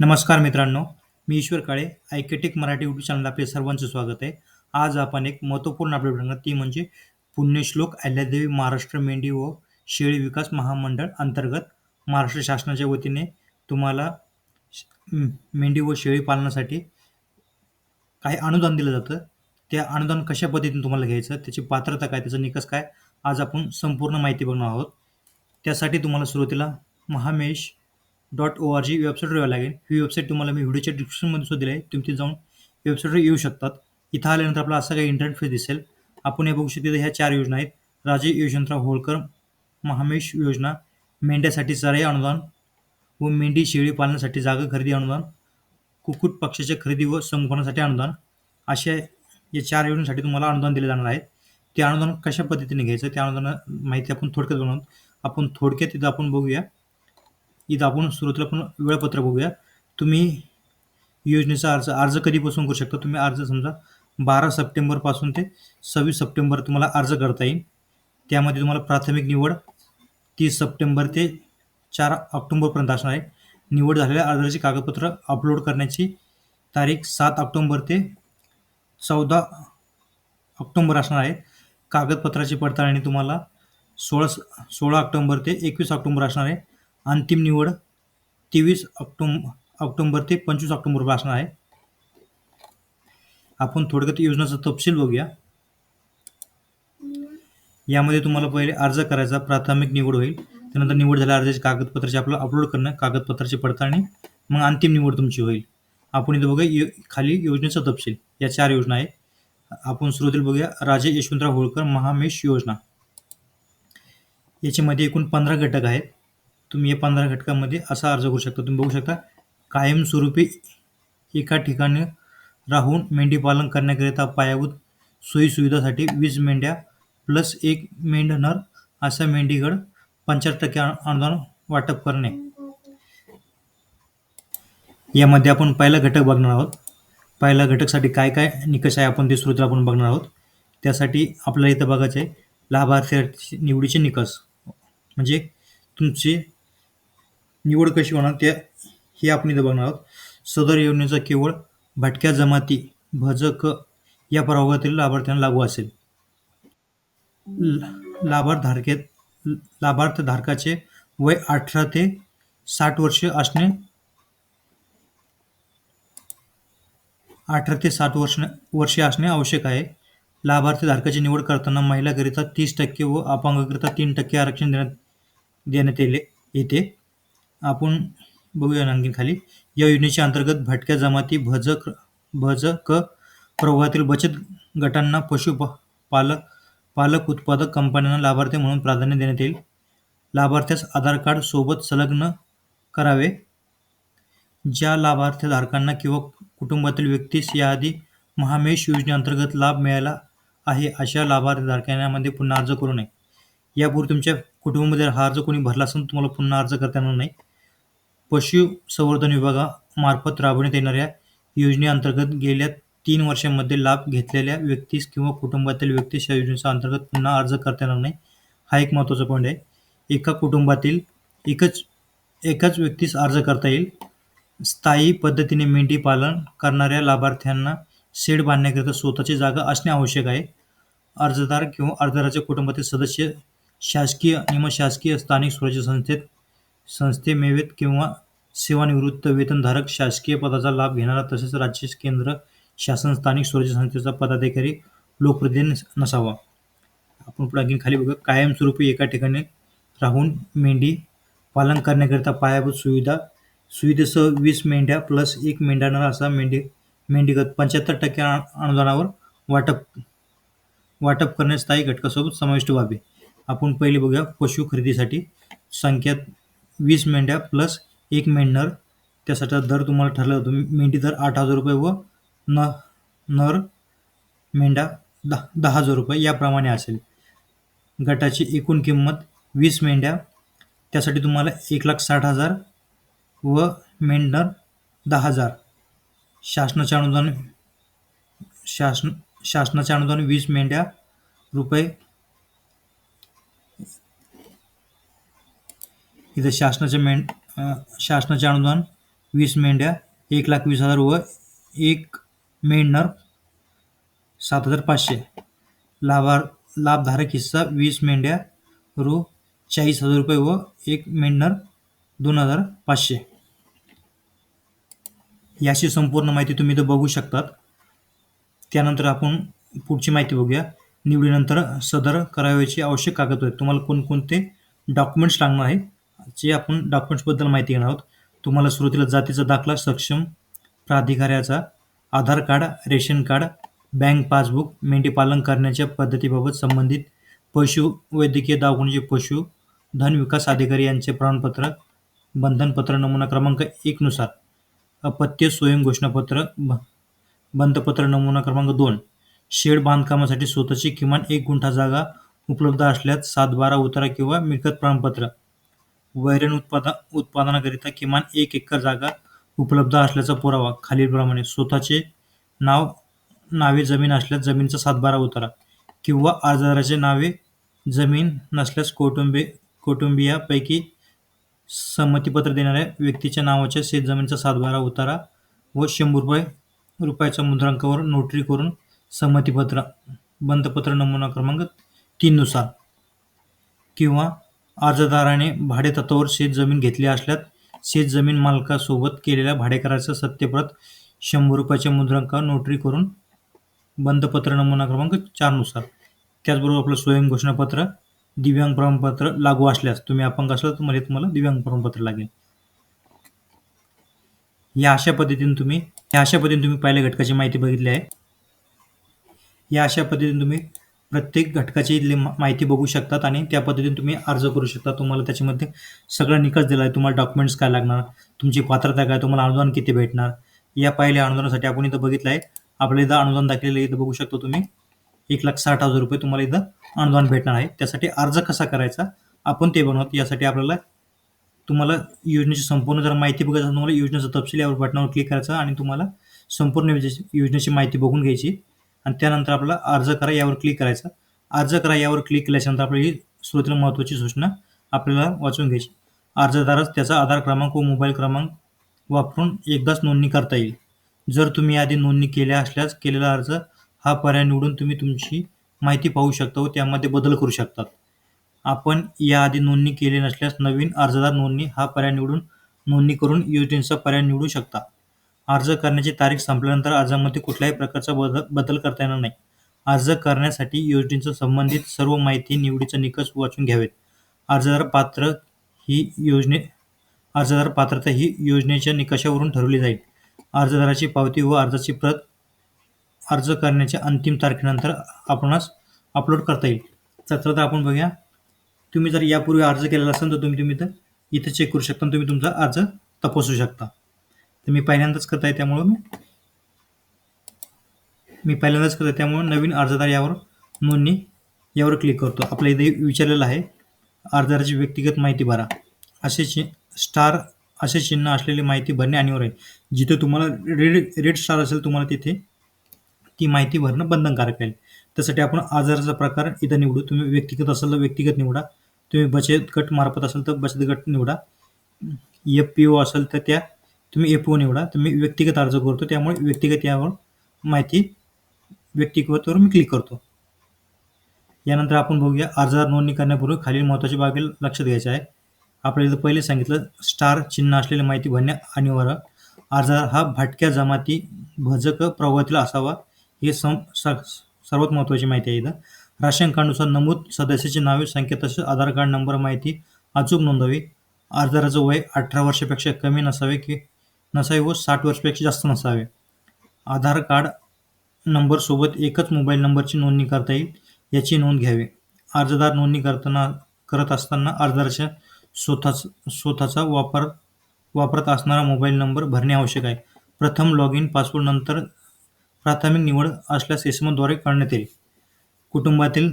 नमस्कार मित्रांनो मी Ishwar Kale IK Tech Marathi YouTube channel आपले सर्वांचं स्वागत आहे. आज आपण एक महत्त्वपूर्ण अपडेट बघणार ती म्हणजे पुण्यश्लोक अहिल्यादेवी महाराष्ट्र मेंढी व शेळी विकास महामंडळ अंतर्गत महाराष्ट्र शासनाच्या वतीने तुम्हाला मेंढी व शेळी पालनासाठी काही अनुदान दिलं जातं. त्या अनुदान कशा पद्धतीने तुम्हाला घ्यायचं त्याची पात्रता काय त्याचा निकष काय आज आपण संपूर्ण माहिती बघणार आहोत. त्यासाठी तुम्हाला सुरुवातीला Mahamesh dot O R G website यावं लागेल. ही वेबसाईट तुम्हाला मी व्हिडिओच्या डिस्क्रिप्शनमध्ये सुद्धा दिली आहे. तुम्ही तिथे जाऊन वेबसाईटवर येऊ शकतात. इथं आल्यानंतर आपला असा काही इंटरनेट फेस दिसेल. आपण हे बघू शकतो ह्या चार योजना आहेत. राजे यशवंतराव होळकर महामेश योजना मेंढ्यासाठी चराई अनुदान व मेंढी शेळी पालनासाठी जागा खरेदी अनुदान कुक्कुट पक्षाच्या खरेदी व संगोपनासाठी अनुदान अशा या चार योजनेसाठी तुम्हाला अनुदान दिले जाणार आहे. ते अनुदान कशा पद्धतीने घ्यायचं? त्या अनुदान माहिती आपण थोडक्यात बनवून आपण थोडक्यात तिथं आपण बघूया. इथं आपण सुरुवातीला पण वेळापत्रक बघूया. तुम्ही योजनेचा अर्ज अर्ज कधीपासून करू शकता? तुम्ही अर्ज समजा बारा सप्टेंबरपासून ते सव्वीस सप्टेंबर तुम्हाला अर्ज करता येईल. त्यामध्ये तुम्हाला प्राथमिक निवड तीस सप्टेंबर ते चार ऑक्टोंबरपर्यंत असणार आहे. निवड झालेल्या अर्जाची कागदपत्र अपलोड करण्याची तारीख सात ऑक्टोंबर ते चौदा ऑक्टोंबर असणार आहे. कागदपत्राची पडताळणी तुम्हाला सोळा सोळा ऑक्टोंबर ते एकवीस ऑक्टोंबर असणार आहे. अंतिम निवड तेवीस ऑक्टोंब ऑक्टोंबर ते पंचवीस ऑक्टोंबर असणार आहे. आपण थोडक्यात योजनेचा तपशील बघूया. यामध्ये तुम्हाला पहिले अर्ज करायचा प्राथमिक निवड होईल. त्यानंतर निवड झाल्या अर्जाचे कागदपत्राचे आपल्याला अपलोड करणं कागदपत्राची पडताळणी मग अंतिम निवड तुमची होईल. आपण इथं बघूया खाली योजनेचा तपशील. या चार योजना आहे आपण सुरुवातीला बघूया राजे यशवंतराव होळकर महामेश योजना. याच्यामध्ये एकूण पंधरा घटक आहेत. तुम्ही या पंधरा घटकामध्ये असा अर्ज करू शकता. तुम्ही बघू शकता कायमस्वरूपी एका ठिकाणी राहून मेंढीपालन करण्याकरिता पायाभूत सोयीसुविधासाठी वीस मेंढ्या प्लस एक मेंढनर असा मेंढीगड पंच्याहत्तर टक्के अनुदान वाटप करणे. यामध्ये आपण पहिला घटक बघणार आहोत. पहिल्या घटकसाठी काय काय निकष आहे आपण ते सुरुवातीला आपण बघणार आहोत. त्यासाठी आपल्याला इथं बघायचं आहे लाभार्थी निवडीचे निकष. म्हणजे तुमचे निवड कशी होणार त्या हे आपण इथं बघणार आहोत. सदर योजनेचा केवळ भटक्या जमाती भजक या प्रभागातील लाभार्थ्यांना लागू असेल. लाभार्थ लाभार्थधारकाचे धारकाचे वय अठरा ते साठ वर्ष असणे अठरा ते साठ वर्ष वर्षे असणे आवश्यक आहे. लाभार्थी धारकाची निवड करताना महिलाकरिता तीस टक्के व अपंगाकरिता तीन टक्के आरक्षण देण्यात देण्यात येले येते. आपण बघूया आणखीन खाली. या योजनेच्या अंतर्गत भटक्या जमाती भजक भजक प्रवाहातील बचत गटांना पशु पालक पालक उत्पादक कंपन्यांना लाभार्थी म्हणून प्राधान्य देण्यात येईल. लाभार्थ्यास आधार कार्ड सोबत संलग्न करावे. ज्या लाभार्थीधारकांना किंवा कुटुंबातील व्यक्तीस याआधी महामेश योजनेअंतर्गत लाभ मिळाला आहे अशा लाभार्थीधारकांमध्ये पुन्हा अर्ज करू नये. यापूर्वी तुमच्या कुटुंबामध्ये हा अर्ज कोणी भरला असून तुम्हाला पुन्हा अर्ज करता येणार नाही. पशुसंवर्धन विभागामार्फत राबवण्यात येणाऱ्या योजनेअंतर्गत गेल्या तीन वर्षांमध्ये लाभ घेतलेल्या व्यक्तीस किंवा कुटुंबातील व्यक्तीस या योजनेच्या अंतर्गत पुन्हा अर्ज करता येणार नाही. हा एक महत्त्वाचा पॉईंट आहे. एका कुटुंबातील एकच एकाच व्यक्तीस अर्ज करता येईल. स्थायी पद्धतीने मेंढी पालन करणाऱ्या लाभार्थ्यांना शेड बांधण्याकरिता स्वतःची जागा असणे आवश्यक आहे. अर्जदार किंवा अर्जदाराच्या कुटुंबातील सदस्य शासकीय निमशासकीय स्थानिक स्वराज्य संस्थेत संस्थेमेवेत किंवा सेवानिवृत्त वेतनधारक शासकीय पदाचा लाभ घेणारा तसेच राज्य केंद्र शासन स्थानिक स्वराज्य संस्थेचा पदाधिकारी लोकप्रतिनिधी नसावा. आपण पुढे आणखी खाली बघा कायमस्वरूपी एका ठिकाणी राहून मेंढी पालन करण्याकरिता पायाभूत सुविधा सुविधेसह वीस मेंढ्या प्लस एक मेंढ्याणार असा मेंढी मेंढीगत पंच्याहत्तर टक्के अनुदानावर वाटप वाटप करण्यास स्थायी घटकासोबत समाविष्ट व्हावे. आपण पहिले बघूया पशु खरेदीसाठी संख्यात वीस मेंढ्या प्लस एक मेंढनर. त्यासाठी दर तुम्हाला ठरला होतो. मेंढी दर आठ हजार रुपये व न नर मेंढा दहा दहा हजार रुपये याप्रमाणे असेल. गटाची एकूण किंमत वीस मेंढ्या. त्यासाठी तुम्हाला एक लाख साठ हजार व मेंढनर दहा हजार. शासनाच्या अनुदान शासन शासनाच्या अनुदान वीस मेंढ्या रुपये इथं शासनाचे मेंढ शासनाचे अनुदान वीस मेंढ्या एक लाख वीस हजार व एक मेंढणार सात हजार पाचशे. लाभार लाभधारक हिस्सा वीस मेंढ्या रु चाळीस हजार रुपये व एक मेंढणार दोन हजार पाचशे. याची संपूर्ण माहिती तुम्ही इथं बघू शकतात. त्यानंतर आपण पुढची माहिती बघूया. निवडीनंतर सदर करावयाची आवश्यक कागदपत्रे. तुम्हाला कोणकोणते डॉक्युमेंट्स लागणार आहे जे आपण डॉक्युमेंट्सबद्दल माहिती घेणार आहोत तुम्हाला सुरुवातीला जातीचा दाखला सक्षम प्राधिकाऱ्याचा Aadhaar card ration card bank passbook मेंढीपालन करण्याच्या पद्धतीबाबत संबंधित पशु वैद्यकीय दवाखान्याचे पशु धन विकास अधिकारी यांचे प्रमाणपत्र बंधनपत्र नमुना क्रमांक एकनुसार अपत्य स्वयं घोषणापत्र ब- बंधपत्र नमुना क्रमांक दोन शेड बांधकामासाठी स्वतःची किमान एक गुंठा जागा उपलब्ध असल्यास सात बारा उतारा किंवा मिळकत प्रमाणपत्र. वैरण उत्पादन उत्पादनाकरिता किमान एक एकर जागा उपलब्ध असल्याचा पुरावा खालीलप्रमाणे स्वतःचे नाव नावे जमीन असल्यास जमीनचा सातबारा उतारा किंवा अर्जदाराचे नावे जमीन नसल्यास कौटुंबे कुटुंबियापैकी संमतीपत्र देणाऱ्या व्यक्तीच्या नावाच्या शेतजमिनीचा सातबारा उतारा व शंभर रुपये रुपयाच्या मुद्रांकावर नोटरी करून संमतीपत्र बंधपत्र नमुना क्रमांक तीननुसार किंवा अर्जदाराने भाडेतत्वावर शेत जमीन घेतली असल्यास शेत जमीन मालकासोबत केलेल्या भाडेकराचं सत्यप्रत शंभर रुपयाच्या मुद्रांकावर नोटरी करून बंदपत्र नमुना क्रमांक चारनुसार त्याचबरोबर आपलं स्वयं घोषणापत्र दिव्यांग प्रमाणपत्र लागू असल्यास तुम्ही अपंग असला तर मध्ये तुम्हाला दिव्यांग प्रमाणपत्र लागेल. या अशा पद्धतीने तुम्ही या अशा पद्धतीने तुम्ही पहिल्या घटकाची माहिती बघितली आहे. या अशा पद्धतीने तुम्ही प्रत्येक घटकाची इथली मा- माहिती बघू शकतात आणि त्या पद्धतीने तुम्ही अर्ज करू शकता. तुम्हाला त्याच्यामध्ये सगळा निकष दिला आहे तुम्हाला डॉक्युमेंट्स काय लागणार तुमची पात्रता काय तुम्हाला अनुदान किती भेटणार? या पहिल्या अनुदानासाठी आपण इथं बघितलं आहे आपल्याला इथं अनुदान दाखलेलं आहे, इथं बघू शकतो तुम्ही एक लाख साठ हजार रुपये तुम्हाला इथं अनुदान भेटणार आहे. त्यासाठी अर्ज कसा करायचा? आपण ते बनवत यासाठी आपल्याला तुम्हाला योजनेची संपूर्ण जर माहिती बघायचं तुम्हाला योजनेचा तपशील यावर बटनावर क्लिक करायचा आणि तुम्हाला संपूर्ण योजनेची माहिती बघून घ्यायची. आणि त्यानंतर आपला अर्ज करा यावर क्लिक करायचा. अर्ज करा यावर क्लिक केल्याच्यानंतर आपली ही सुरुवातीला महत्त्वाची सूचना आपल्याला वाचून घ्यायची. अर्जदारास त्याचा आधार क्रमांक व मोबाईल क्रमांक वापरून एकदाच नोंदणी करता येईल. जर तुम्ही आधी नोंदणी केल्या असल्यास केलेला अर्ज हा पर्याय निवडून तुम्ही तुमची माहिती पाहू शकता व त्यामध्ये बदल करू शकतात. आपण याआधी नोंदणी केली नसल्यास नवीन अर्जदार नोंदणी हा पर्याय निवडून नोंदणी करून योजनेचा पर्याय निवडू शकता. अर्ज करण्याची तारीख संपल्यानंतर अर्जामध्ये कुठल्याही प्रकारचा बदल बदल करता येणार नाही. अर्ज करण्यासाठी योजनेचं संबंधित सर्व माहिती निवडीचा निकष वाचून घ्यावेत. अर्जदार पात्र ही योजने अर्जदार पात्रता ही योजनेच्या निकषावरून ठरवली जाईल. अर्जदाराची पावती व अर्जाची प्रत अर्ज करण्याच्या अंतिम तारखेनंतर आपणास अपलोड करता येईल. तर आपण बघूया. तुम्ही जर यापूर्वी अर्ज केलेला असेल तर तुम्ही तुम्ही इथं इथं चेक करू शकता आणि तुम्ही तुमचा अर्ज तपासू शकता. तर मी पहिल्यांदाच करत आहे त्यामुळं मी. मी पहिल्यांदाच करत आहे त्यामुळं नवीन अर्जदार यावर नोंदणी यावर क्लिक करतो. आपल्या इथे विचारलेलं आहे अर्जदाराची व्यक्तिगत माहिती भरा. असे चि स्टार असे चिन्ह असलेली माहिती भरणे अनिवार्य आहे. जिथे तुम्हाला रेड रेड स्टार असेल तुम्हाला तिथे ती माहिती भरणं बंधनकारक आहे त्यासाठी आपण आजाराचा प्रकार इथं निवडू. तुम्ही व्यक्तिगत असाल तर व्यक्तिगत निवडा. तुम्ही बचत गट मार्फत असाल तर बचत गट निवडा. एफ पी ओ असेल तर त्या तुम्ही एफ ओ निवडा. तुम्ही व्यक्तिगत अर्ज करतो त्यामुळे व्यक्तिगत यावर माहिती व्यक्तिगतवर मी क्लिक करतो. यानंतर आपण बघूया अर्जावर नोंदणी करण्यापूर्वी खालील महत्त्वाच्या बाबी लक्षात द्यायचं आहे. आपल्याला इथं पहिले सांगितलं स्टार चिन्ह असलेली माहिती भरणे अनिवार्य. अर्जदार हा भटक्या जमाती भजक प्रवर्तील असावा हे सम सर्वात महत्त्वाची माहिती आहे इथं. राशन कार्डनुसार नमूद सदस्याची नावे संख्या तसेच आधार कार्ड नंबर माहिती अचूक नोंदवावी अर्जदाराचं वय अठरा वर्षापेक्षा कमी नसावे की नसावे व साठ वर्षापेक्षा जास्त नसावे. आधार कार्ड नंबरसोबत एकच मोबाईल नंबरची नोंदणी करता येईल याची नोंद घ्यावी. अर्जदार नोंदणी करताना करत असताना अर्जदाराच्या स्वतःच स्वतःचा वापर वापरत असणारा मोबाईल नंबर भरणे आवश्यक आहे. प्रथम लॉग इन पासवर्ड नंतर प्राथमिक निवड असल्यास एस एम करण्यात येईल. कुटुंबातील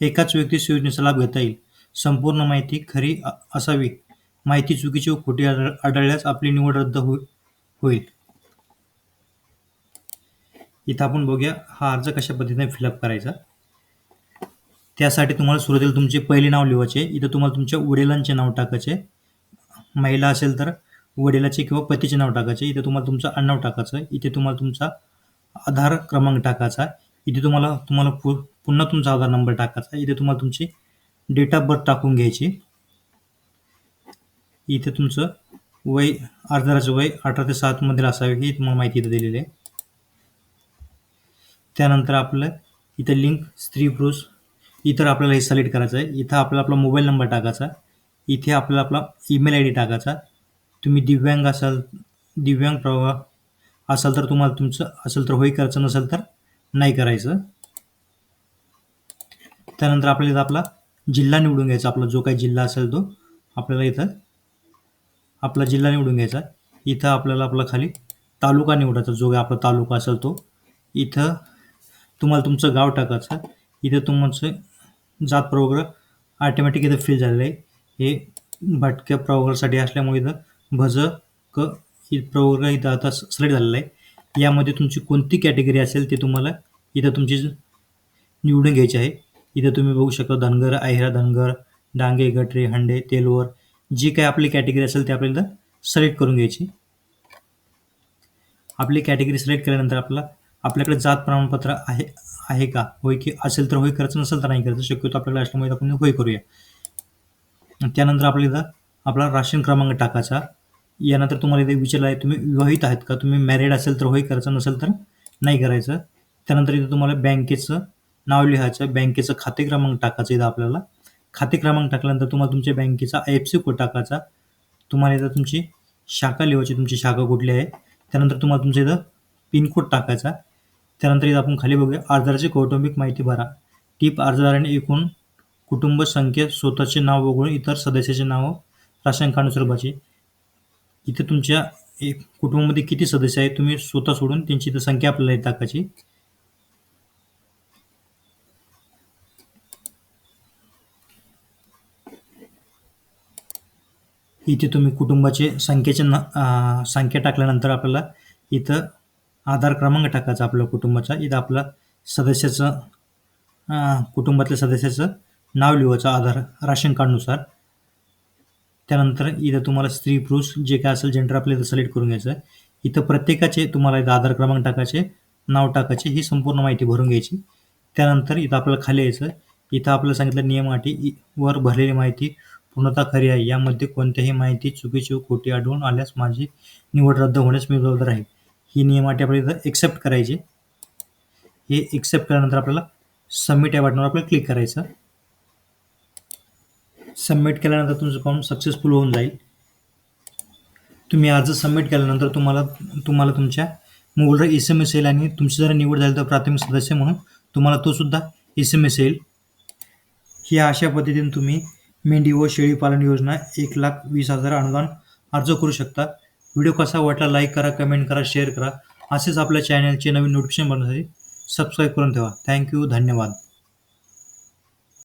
एकाच व्यक्तीस योजनेचा लाभ घेता येईल. संपूर्ण माहिती खरी असावी. माहिती चुकीची व खोटी आढळ आढळल्यास आपली निवड रद्द हो होईल. इथं आपण बघूया हा अर्ज कशा पद्धतीने फिलअप करायचा. त्यासाठी तुम्हाला सुरुवातीला तुमचे पहिले नाव लिहायचे इथं तुम्हाला तुमच्या वडिलांचे नाव टाकायचे महिला असेल तर वडिलाचे किंवा पतीचे नाव टाकायचे इथे तुम्हाला तुमचं आडनाव टाकायचं इथे तुम्हाला तुमचा आधार क्रमांक टाकायचा इथे तुम्हाला तुम्हाला पु पुन्हा तुमचा आधार नंबर टाकायचा इथे तुम्हाला तुमची डेट ऑफ बर्थ टाकून घ्यायची इथे तुमचं वय अर्जदाराचं वय अठरा ते सातमधील असावे ही तुम्हाला माहिती इथं दिलेली आहे. त्यानंतर आपलं इथं लिंक स्त्री पुरुष इतर आपल्याला हे सिलेक्ट करायचं आहे. इथं आपल्याला आपला मोबाईल नंबर टाकायचा. इथे आपल्याला आपला ईमेल आय डी टाकायचा. तुम्ही दिव्यांग असाल दिव्यांग प्रवाह असाल तर तुम्हाला तुमचं असेल तर होय करायचं नसेल तर नाही करायचं. त्यानंतर आपल्याला इथं आपला जिल्हा निवडून घ्यायचा. आपला जो काही जिल्हा असेल तो आपल्याला इथं आपला जिल्हा निवडून घ्यायचा इथं आपल्याला आपला खाली तालुका निवडायचा जो काय आपला तालुका असेल तो. इथं तुम्हाला तुमचं गाव टाकायचं इथं तुमचं जात प्रवर्ग ऑटोमॅटिक इथं फिल झालेलं आहे. हे भटक्या प्रवर्गासाठी असल्यामुळे इथं भज क प्रवर्ग इथं आता सिलेक्ट झालेला आहे. यामध्ये तुमची कोणती कॅटेगरी असेल ते तुम्हाला इथं तुमची निवडून घ्यायची आहे. इथं तुम्ही बघू शकता धनगर अहिरा धनगर डांगे गटरे हंडे तेलवर जी काही आपली कॅटेगरी असेल ते आपल्याला इथं सिलेक्ट करून घ्यायची. आपली कॅटेगरी सिलेक्ट केल्यानंतर आपल्याला आपल्याकडे जात प्रमाणपत्र आहे आहे का? होय की असेल तर होय करायचं नसेल तर नाही करायचं शक्यतो आपल्याकडे असल्यामुळे आपण होय करूया. त्यानंतर आपल्याला इथं आपला राशन क्रमांक टाकायचा. यानंतर तुम्हाला इथे विचारलं आहे तुम्ही विवाहित आहेत का? तुम्ही मॅरिड असेल तर होय करायचं नसेल तर नाही करायचं. त्यानंतर इथं तुम्हाला बँकेचं नाव लिहायचं बँकेचं खाते क्रमांक टाकायचं इथं आपल्याला. खाते क्रमांक टाकल्यानंतर तुम्हाला तुमच्या बँकेचा आय एफ सी कोड टाकायचा. तुम्हाला इथं तुमची शाखा लिहायची तुमची शाखा कुठली आहे. त्यानंतर तुम्हाला तुमच्या इथं पिनकोड टाकायचा. त्यानंतर इथं आपण खाली बघूया. अर्जदाराची कौटुंबिक माहिती भरा. टीप अर्जदाराने एकूण कुटुंब संख्येत स्वतःचे नाव वगळून इतर सदस्याचे नाव राशन कार्डनुसार भरायचे इथे तुमच्या एक कुटुंबामध्ये किती सदस्य आहेत तुम्ही स्वतः सोडून त्यांची इथं संख्या आपल्याला इथं टाकायची. इथे तुम्ही कुटुंबाचे संख्येचे न संख्या टाकल्यानंतर आपल्याला इथं आधार क्रमांक टाकायचा आपल्या कुटुंबाचा. इथं आपला सदस्याचं कुटुंबातल्या सदस्याचं नाव लिहायचं आधार राशन कार्डनुसार. त्यानंतर इथं तुम्हाला स्त्री पुरुष जे काय असेल जेंडर आपल्याला इथं सिलेक्ट करून घ्यायचं. इथं प्रत्येकाचे तुम्हाला इथं आधार क्रमांक टाकायचे नाव टाकायचे ही संपूर्ण माहिती भरून घ्यायची. त्यानंतर इथं आपल्याला खाली यायचं. इथं आपल्याला सांगितलं नियम अटी इ- वर भरलेली माहिती पूर्णतः खरी आहे. यामध्ये कोणत्याही माहिती चुकीची व खोटी आढळून आल्यास माझी निवड रद्द होण्यास मी जबाबदार आहे. ही नियम अटी आपल्याला इथं एक्सेप्ट करायची. हे एक्सेप्ट केल्यानंतर आपल्याला सबमिट या बटनावर आपल्याला क्लिक करायचं. सबमिट केल्यानंतर तुमचं फॉर्म सक्सेसफुल होऊन जाईल. तुम्ही अर्ज सबमिट केल्यानंतर तुम्हाला तुम्हाला तुमच्या मोबाईलवर एस एम एस येईल आणि तुमची जर निवड झाली तर प्राथमिक सदस्य म्हणून तुम्हाला तो सुद्धा एस एम एस येईल. ही अशा पद्धतीने तुम्ही मेंढी व शेळी पालन योजना एक लाख वीस हजार अनुदान अर्ज करू शकता. व्हिडिओ कसा वाटला लाईक करा कमेंट करा शेअर करा. असेच आपल्या चॅनलचे नवीन नोटिफिकेशन बनवण्यासाठी सबस्क्राईब करून ठेवा. थँक्यू धन्यवाद.